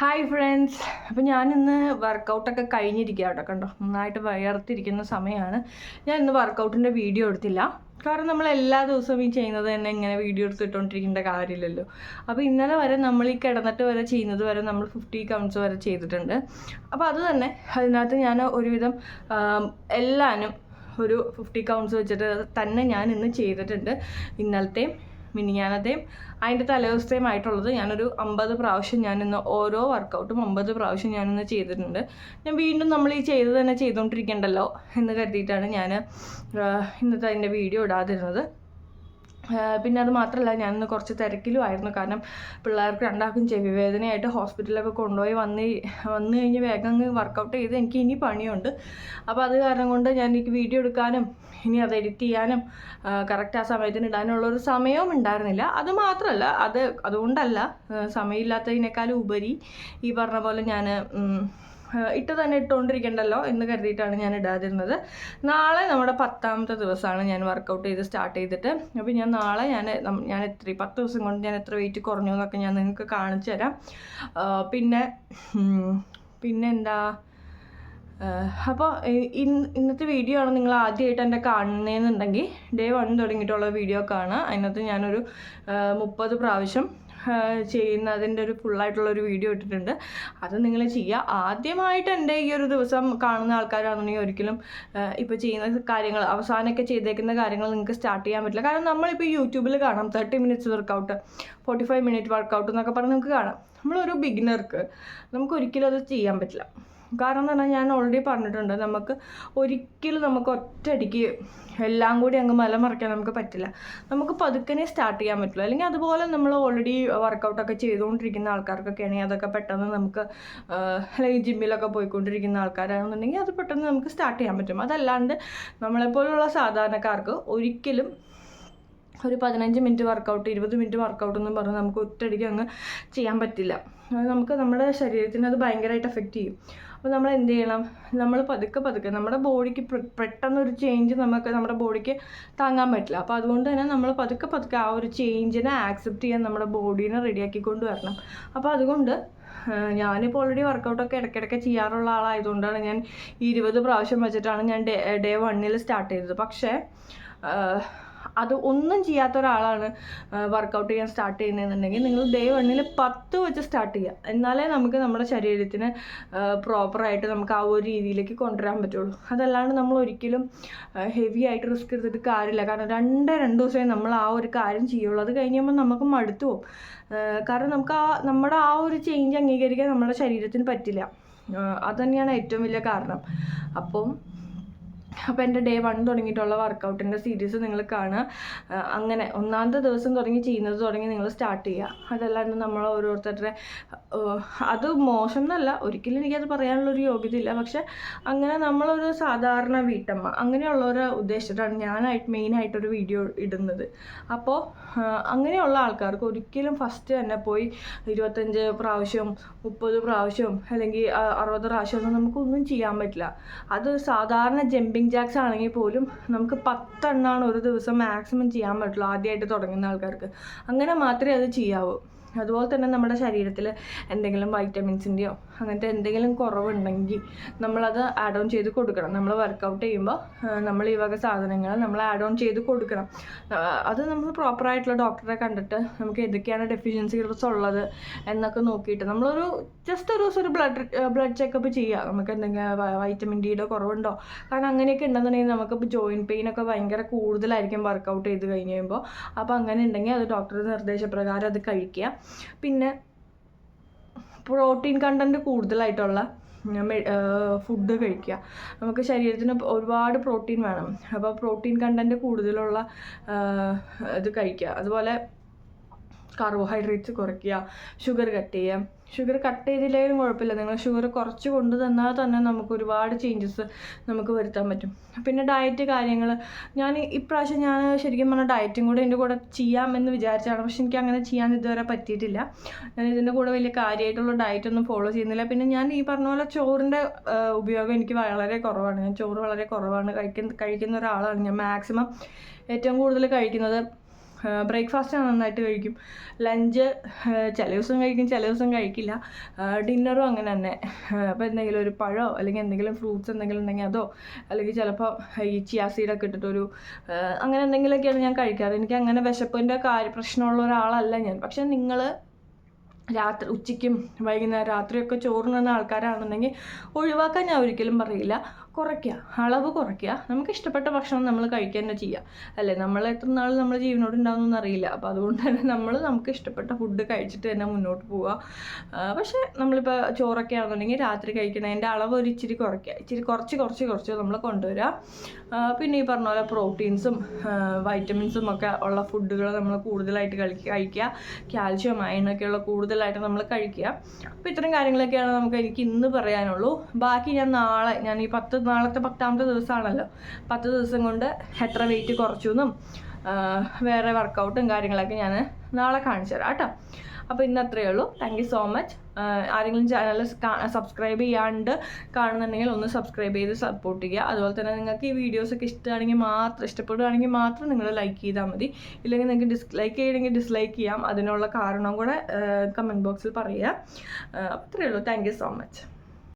Hi friends അപ്പോൾ ഞാനിന്ന് വർക്കൗട്ടൊക്കെ കഴിഞ്ഞിരിക്കുക കേട്ടോ. കണ്ടോ? നന്നായിട്ട് വയർത്തിരിക്കുന്ന സമയമാണ് ഞാൻ ഇന്ന് വർക്കൗട്ടിന്റെ വീഡിയോ എടുത്തില്ല. കാരണം നമ്മൾ എല്ലാ ദിവസവും ഈ ചെയ്യുന്നത് തന്നെ ഇങ്ങനെ വീഡിയോ എടുത്തിട്ടുകൊണ്ടിരിക്കേണ്ട കാര്യമില്ലല്ലോ. അപ്പോൾ ഇന്നലെ വരെ നമ്മൾ ഈ കിടന്നിട്ട് വരെ ചെയ്യുന്നത് വരെ നമ്മൾ ഫിഫ്റ്റി കൗണ്ട്സ് വരെ ചെയ്തിട്ടുണ്ട്. അപ്പോൾ അത് തന്നെ അതിനകത്ത് ഞാൻ ഒരുവിധം എല്ലാനും ഒരു ഫിഫ്റ്റി കൗണ്ട്സ് വെച്ചിട്ട് തന്നെ ഞാൻ ഇന്ന് ചെയ്തിട്ടുണ്ട് ഇന്നലത്തെയും. മിനിഞ്ഞാനത്തെയും അതിന്റെ തലേദിവസത്തെയും ആയിട്ടുള്ളത് ഞാനൊരു അമ്പത് പ്രാവശ്യം ഞാനിന്ന് ഓരോ വർക്കൗട്ടും അമ്പത് പ്രാവശ്യം ഞാനിന്ന് ചെയ്തിട്ടുണ്ട്. ഞാൻ വീണ്ടും നമ്മൾ ഈ ചെയ്ത് തന്നെ ചെയ്തുകൊണ്ടിരിക്കണ്ടല്ലോ എന്ന് കരുതിയിട്ടാണ് ഞാൻ ഇന്നത്തെ അതിന്റെ വീഡിയോ ഇടാതിരുന്നത്. പിന്നെ അത് മാത്രമല്ല ഞാൻ ഞാനിന്ന് കുറച്ച് തിരക്കിലും ആയിരുന്നു. കാരണം പിള്ളേർക്ക് രണ്ടാൾക്കും ചെവി വേദനയായിട്ട് ഹോസ്പിറ്റലിലൊക്കെ കൊണ്ടുപോയി വന്ന് വന്നു കഴിഞ്ഞ് വേഗം അങ്ങ് വർക്കൗട്ട് ചെയ്ത് എനിക്ക് ഇനി പണിയുണ്ട്. അപ്പോൾ അത് കാരണം കൊണ്ട് ഞാൻ എനിക്ക് വീഡിയോ എടുക്കാനും ഇനി അത് എഡിറ്റ് ചെയ്യാനും കറക്റ്റ് ആ സമയത്തിന് ഇടാനുള്ള ഒരു സമയവും ഉണ്ടായിരുന്നില്ല. അത് മാത്രമല്ല അത് അതുകൊണ്ടല്ല സമയമില്ലാത്തതിനേക്കാളും ഉപരി ഈ പറഞ്ഞ പോലെ ഞാൻ ഇട്ട് തന്നെ ഇട്ടുകൊണ്ടിരിക്കണ്ടല്ലോ എന്ന് കരുതിയിട്ടാണ് ഞാൻ ഇടാതിരുന്നത്. നാളെ നമ്മുടെ പത്താമത്തെ ദിവസമാണ് ഞാൻ വർക്കൗട്ട് ചെയ്ത് സ്റ്റാർട്ട് ചെയ്തിട്ട്. അപ്പോൾ ഞാൻ നാളെ ഞാൻ ഞാൻ എത്ര പത്ത് ദിവസം കൊണ്ട് ഞാൻ എത്ര വെയിറ്റ് കുറഞ്ഞു എന്നൊക്കെ ഞാൻ നിങ്ങൾക്ക് കാണിച്ചു തരാം. പിന്നെ പിന്നെ എന്താ? അപ്പോൾ ഇന്നത്തെ വീഡിയോ ആണ് നിങ്ങൾ ആദ്യമായിട്ട് എന്റെ കാണുന്നതെന്നുണ്ടെങ്കിൽ ഡേ വൺ തുടങ്ങിയിട്ടുള്ള വീഡിയോ കാണുക. അതിനകത്ത് ഞാനൊരു മുപ്പത് പ്രാവശ്യം ചെയ്യുന്നതിന്റെ ഒരു ഫുള്ളായിട്ടുള്ള ഒരു വീഡിയോ ഇട്ടിട്ടുണ്ട്. അത് നിങ്ങൾ ചെയ്യുക. ആദ്യമായിട്ട് എന്റെ ഈ ഒരു ദിവസം കാണുന്ന ആൾക്കാരാണെന്നുണ്ടെങ്കിൽ ഒരിക്കലും ഇപ്പോൾ ചെയ്യുന്ന കാര്യങ്ങൾ അവസാനമൊക്കെ ചെയ്തേക്കുന്ന കാര്യങ്ങൾ നിങ്ങൾക്ക് സ്റ്റാർട്ട് ചെയ്യാൻ പറ്റില്ല. കാരണം നമ്മളിപ്പോൾ യൂട്യൂബിൽ കാണാം. Thirty minutes workout forty five minute workout എന്നൊക്കെ പറഞ്ഞ് നിങ്ങൾക്ക് കാണാം. നമ്മളൊരു ബിഗിനർക്ക് നമുക്ക് ഒരിക്കലും അത് ചെയ്യാൻ പറ്റില്ല. കാരണം എന്ന് പറഞ്ഞാൽ ഞാൻ ഓൾറെഡി പറഞ്ഞിട്ടുണ്ട്. നമുക്ക് ഒരിക്കലും നമുക്ക് ഒറ്റയടിക്ക് എല്ലാം കൂടി അങ്ങ് മലമറിക്കാൻ നമുക്ക് പറ്റില്ല. നമുക്ക് പതുക്കനെ സ്റ്റാർട്ട് ചെയ്യാൻ പറ്റില്ല അല്ലെങ്കിൽ അതുപോലെ നമ്മൾ ഓൾറെഡി വർക്കൗട്ടൊക്കെ ചെയ്തുകൊണ്ടിരിക്കുന്ന ആൾക്കാർക്കൊക്കെ ആണെങ്കിൽ അതൊക്കെ പെട്ടെന്ന് നമുക്ക് അല്ലെങ്കിൽ ജിമ്മിലൊക്കെ പോയിക്കൊണ്ടിരിക്കുന്ന ആൾക്കാരാണെന്നുണ്ടെങ്കിൽ അത് പെട്ടെന്ന് നമുക്ക് സ്റ്റാർട്ട് ചെയ്യാൻ പറ്റും. അതല്ലാണ്ട് നമ്മളെപ്പോലുള്ള സാധാരണക്കാർക്ക് ഒരിക്കലും ഒരു പതിനഞ്ച് മിനിറ്റ് വർക്കൗട്ട് ഇരുപത് മിനിറ്റ് വർക്കൗട്ട് എന്ന് പറഞ്ഞാൽ നമുക്ക് ഒറ്റയടിക്ക് അങ്ങ് ചെയ്യാൻ പറ്റില്ല. അത് നമുക്ക് നമ്മുടെ ശരീരത്തിന് അത് ഭയങ്കരമായിട്ട് എഫക്റ്റ് ചെയ്യും. അപ്പോൾ നമ്മൾ എന്ത് ചെയ്യണം? നമ്മൾ പതുക്കെ പതുക്കെ നമ്മുടെ ബോഡിക്ക് പെട്ടെന്നൊരു ചേഞ്ച് നമുക്ക് നമ്മുടെ ബോഡിക്ക് താങ്ങാൻ പറ്റില്ല. അപ്പോൾ അതുകൊണ്ട് തന്നെ നമ്മൾ പതുക്കെ പതുക്കെ ആ ഒരു ചേഞ്ചിനെ ആക്സെപ്റ്റ് ചെയ്യാൻ നമ്മുടെ ബോഡീനെ റെഡിയാക്കി കൊണ്ടുവരണം അപ്പോൾ അതുകൊണ്ട് ഞാനിപ്പോൾ ഓൾറെഡി വർക്കൗട്ടൊക്കെ ഇടയ്ക്കിടയ്ക്ക് ചെയ്യാറുള്ള ആളായതുകൊണ്ടാണ് ഞാൻ ഇരുപത് പ്രാവശ്യം വെച്ചിട്ടാണ് ഞാൻ ഡേ ഡേ വണ്ണിൽ സ്റ്റാർട്ട് ചെയ്തത്. പക്ഷേ അത് ഒന്നും ചെയ്യാത്ത ഒരാളാണ് വർക്കൗട്ട് ചെയ്യാൻ സ്റ്റാർട്ട് ചെയ്യുന്നതെന്നുണ്ടെങ്കിൽ നിങ്ങൾ ഡേ വണ്ണിൽ പത്ത് വെച്ച് സ്റ്റാർട്ട് ചെയ്യുക. എന്നാലേ നമുക്ക് നമ്മുടെ ശരീരത്തിന് പ്രോപ്പറായിട്ട് നമുക്ക് ആ ഒരു രീതിയിലേക്ക് കൊണ്ടുവരാൻ പറ്റുള്ളൂ. അതല്ലാണ്ട് നമ്മൾ ഒരിക്കലും ഹെവി ആയിട്ട് റിസ്ക് എടുത്തിട്ട് കാര്യമില്ല. കാരണം രണ്ട് രണ്ട് ദിവസമേ നമ്മൾ ആ ഒരു കാര്യം ചെയ്യുള്ളൂ. അത് കഴിഞ്ഞുമ്പോൾ നമുക്ക് മടുത്തു പോകും കാരണം നമുക്ക് ആ നമ്മുടെ ആ ഒരു ചേഞ്ച് അംഗീകരിക്കാൻ നമ്മുടെ ശരീരത്തിന് പറ്റില്ല. അതുതന്നെയാണ് അത് തന്നെയാണ് ഏറ്റവും വലിയ കാരണം. അപ്പം അപ്പോൾ എന്റെ ഡേ വൺ തുടങ്ങിയിട്ടുള്ള വർക്കൗട്ടിന്റെ സീരീസ് നിങ്ങൾ കാണുക. അങ്ങനെ ഒന്നാമത്തെ ദിവസം തുടങ്ങി ചെയ്യുന്നത് തുടങ്ങി നിങ്ങൾ സ്റ്റാർട്ട് ചെയ്യുക. അതല്ലാണ്ട് നമ്മൾ ഓരോരുത്തരുടെ അത് മോശം എന്നല്ല ഒരിക്കലും എനിക്കത് പറയാനുള്ളൊരു യോഗ്യത ഇല്ല പക്ഷെ അങ്ങനെ നമ്മളൊരു സാധാരണ വീട്ടമ്മ അങ്ങനെയുള്ളവരെ ഉദ്ദേശിച്ചിട്ടാണ് ഞാനായിട്ട് മെയിനായിട്ടൊരു വീഡിയോ ഇടുന്നത്. അപ്പോൾ അങ്ങനെയുള്ള ആൾക്കാർക്ക് ഒരിക്കലും ഫസ്റ്റ് തന്നെ പോയി ഇരുപത്തഞ്ച് പ്രാവശ്യം മുപ്പത് പ്രാവശ്യം അല്ലെങ്കിൽ അറുപത് പ്രാവശ്യം ഒന്നും നമുക്കൊന്നും ചെയ്യാൻ പറ്റില്ല. അത് സാധാരണ ജമ്പിങ് ജാക്സ് ആണെങ്കിൽ പോലും നമുക്ക് പത്തെണ്ണമാണ് ഒരു ദിവസം മാക്സിമം ചെയ്യാൻ പറ്റുള്ളൂ. ആദ്യമായിട്ട് തുടങ്ങുന്ന ആൾക്കാർക്ക്. അങ്ങനെ മാത്രമേ അത് ചെയ്യാവൂ. അതുപോലെ തന്നെ നമ്മുടെ ശരീരത്തിൽ എന്തെങ്കിലും വൈറ്റമിൻസിന്റെയോ അങ്ങനത്തെ എന്തെങ്കിലും കുറവുണ്ടെങ്കിൽ നമ്മളത് ആഡ് ഓൺ ചെയ്ത് കൊടുക്കണം. നമ്മൾ വർക്കൗട്ട് ചെയ്യുമ്പോൾ നമ്മൾ ഈ വക സാധനങ്ങൾ നമ്മൾ ആഡ് ഓൺ ചെയ്ത് കൊടുക്കണം. അത് നമ്മൾ പ്രോപ്പറായിട്ടുള്ള ഡോക്ടറെ കണ്ടിട്ട് നമുക്ക് ഏതൊക്കെയാണ് ഡെഫിഷ്യൻസികൾസ് ഉള്ളത് എന്നൊക്കെ നോക്കിയിട്ട് നമ്മളൊരു ജസ്റ്റ് ഒരു ദിവസം ഒരു ബ്ലഡ് ബ്ലഡ് ചെക്കപ്പ് ചെയ്യുക നമുക്ക് എന്തെങ്കിലും വൈറ്റമിൻ ഡിയുടെ കുറവുണ്ടോ? കാരണം അങ്ങനെയൊക്കെ ഉണ്ടെന്നുണ്ടെങ്കിൽ നമുക്കിപ്പോൾ ജോയിൻ പെയിൻ ഒക്കെ ഭയങ്കര കൂടുതലായിരിക്കും വർക്കൗട്ട് ചെയ്ത് കഴിഞ്ഞ് കഴിയുമ്പോൾ അപ്പോൾ അങ്ങനെ ഉണ്ടെങ്കിൽ അത് ഡോക്ടറുടെ നിർദ്ദേശപ്രകാരം അത് കഴിക്കുക. പിന്നെ പ്രോട്ടീൻ കണ്ടന്റ് കൂടുതലായിട്ടുള്ള ഫുഡ് കഴിക്കുക. നമുക്ക് ശരീരത്തിന് ഒരുപാട് പ്രോട്ടീൻ വേണം. അപ്പോൾ പ്രോട്ടീൻ കണ്ടന്റ് കൂടുതലുള്ള ഇത് കഴിക്കുക. അതുപോലെ കാർബോഹൈഡ്രേറ്റ്സ് കുറയ്ക്കുക ഷുഗർ കട്ട് ചെയ്യുക. ഷുഗർ കട്ട് ചെയ്തില്ലെങ്കിലും കുഴപ്പമില്ല. നിങ്ങൾ ഷുഗർ കുറച്ച് കൊണ്ട് തന്നാൽ തന്നെ നമുക്ക് ഒരുപാട് ചേഞ്ചസ് നമുക്ക് വരുത്താൻ പറ്റും. പിന്നെ ഡയറ്റ് കാര്യങ്ങൾ. ഞാൻ ഇപ്രാവശ്യം ഞാൻ ശരിക്കും പറഞ്ഞാൽ ഡയറ്റും കൂടെ എന്റെ കൂടെ ചെയ്യാമെന്ന് വിചാരിച്ചാണ് പക്ഷെ എനിക്ക് അങ്ങനെ ചെയ്യാൻ ഇതുവരെ പറ്റിയിട്ടില്ല. ഞാൻ ഇതിന്റെ കൂടെ വലിയ കാര്യമായിട്ടുള്ള ഡയറ്റൊന്നും ഫോളോ ചെയ്യുന്നില്ല. പിന്നെ ഞാൻ ഈ പറഞ്ഞ പോലെ ചോറിന്റെ ഉപയോഗം എനിക്ക് വളരെ കുറവാണ്. ഞാൻ ചോറ് വളരെ കുറവാണ്. കഴിക്കുന്ന കഴിക്കുന്ന ഒരാളാണ് ഞാൻ മാക്സിമം ഏറ്റവും കൂടുതൽ കഴിക്കുന്നത്. ബ്രേക്ക്ഫാസ്റ്റ് നന്നായിട്ട് കഴിക്കും. ലഞ്ച് ചില ദിവസം കഴിക്കും ചില ദിവസം കഴിക്കില്ല. ഡിന്നറും അങ്ങനെ തന്നെ. അപ്പോൾ എന്തെങ്കിലും ഒരു പഴമോ അല്ലെങ്കിൽ എന്തെങ്കിലും ഫ്രൂട്ട്സ് എന്തെങ്കിലും ഉണ്ടെങ്കിൽ അതോ അല്ലെങ്കിൽ ചിലപ്പോൾ ഈ ചിയാ സീഡൊക്കെ ഇട്ടിട്ടൊരു അങ്ങനെ എന്തെങ്കിലുമൊക്കെയാണ് ഞാൻ കഴിക്കാറ്. എനിക്ക് അങ്ങനെ വിശപ്പിന്റെ കാര്യ പ്രശ്നമുള്ള ഒരാളല്ല ഞാൻ. പക്ഷെ നിങ്ങൾ രാത്രി ഉച്ചയ്ക്കും വൈകുന്നേരം രാത്രിയൊക്കെ ചോറുണ്ണുന്ന ആൾക്കാരാണെന്നുണ്ടെങ്കിൽ ഒഴിവാക്കാൻ ഞാൻ ഒരിക്കലും പറയില്ല. കുറയ്ക്കുക അളവ് കുറയ്ക്കുക. നമുക്ക് ഇഷ്ടപ്പെട്ട ഭക്ഷണം നമ്മൾ കഴിക്കുക തന്നെ ചെയ്യുക. അല്ലേ? നമ്മൾ എത്ര നാൾ നമ്മൾ ജീവനോട് ഉണ്ടാവുമെന്നൊന്നും അറിയില്ല. അപ്പോൾ അതുകൊണ്ട് തന്നെ നമ്മൾ നമുക്ക് ഇഷ്ടപ്പെട്ട ഫുഡ് കഴിച്ചിട്ട് തന്നെ മുന്നോട്ട് പോവുക. പക്ഷേ നമ്മളിപ്പോൾ ചോറൊക്കെ ആണെന്നുണ്ടെങ്കിൽ രാത്രി കഴിക്കണതിന്റെ അളവ് ഒരു ഇച്ചിരി കുറയ്ക്കുക. ഇച്ചിരി കുറച്ച് കുറച്ച് കുറച്ച് നമ്മൾ കൊണ്ടുവരിക. പിന്നെ ഈ പറഞ്ഞ പോലെ പ്രോട്ടീൻസും വൈറ്റമിൻസും ഒക്കെ ഉള്ള ഫുഡുകൾ നമ്മൾ കൂടുതലായിട്ട് കഴിക്കുക. കഴിക്കുക കാൽഷ്യം അയണൊക്കെയുള്ള കൂടുതലായിട്ട് നമ്മൾ കഴിക്കുക. അപ്പോൾ ഇത്തരം കാര്യങ്ങളൊക്കെയാണ് നമുക്ക് എനിക്ക് ഇന്ന് പറയാനുള്ളൂ. ബാക്കി ഞാൻ നാളെ ഞാൻ ഈ പത്ത് നാളത്തെ പത്താമത്തെ ദിവസമാണല്ലോ. പത്ത് ദിവസം കൊണ്ട് എത്ര വെയിറ്റ് കുറച്ചു എന്നും വേറെ വർക്കൗട്ടും കാര്യങ്ങളൊക്കെ ഞാൻ നാളെ കാണിച്ചു തരാം കേട്ടോ. അപ്പോൾ ഇന്ന് അത്രയേ ഉള്ളൂ. താങ്ക് യു സോ മച്ച് ആരെങ്കിലും ചാനൽ സബ്സ്ക്രൈബ് ചെയ്യാണ്ട് കാണുന്നുണ്ടെങ്കിൽ ഒന്ന് സബ്സ്ക്രൈബ് ചെയ്ത് സപ്പോർട്ട് ചെയ്യുക. അതുപോലെ തന്നെ നിങ്ങൾക്ക് ഈ വീഡിയോസ് ഒക്കെ ഇഷ്ടമാണെങ്കിൽ മാത്രം ഇഷ്ടപ്പെടുകയാണെങ്കിൽ മാത്രം നിങ്ങൾ ലൈക്ക് ചെയ്താൽ മതി. ഇല്ലെങ്കിൽ നിങ്ങൾക്ക് ഡിസ്ലൈക്ക് ചെയ്യണമെങ്കിൽ ഡിസ്ലൈക്ക് ചെയ്യാം. അതിനുള്ള കാരണം കൂടെ കമന്റ് ബോക്സിൽ പറയുക. അത്രയേ ഉള്ളൂ. Thank you so much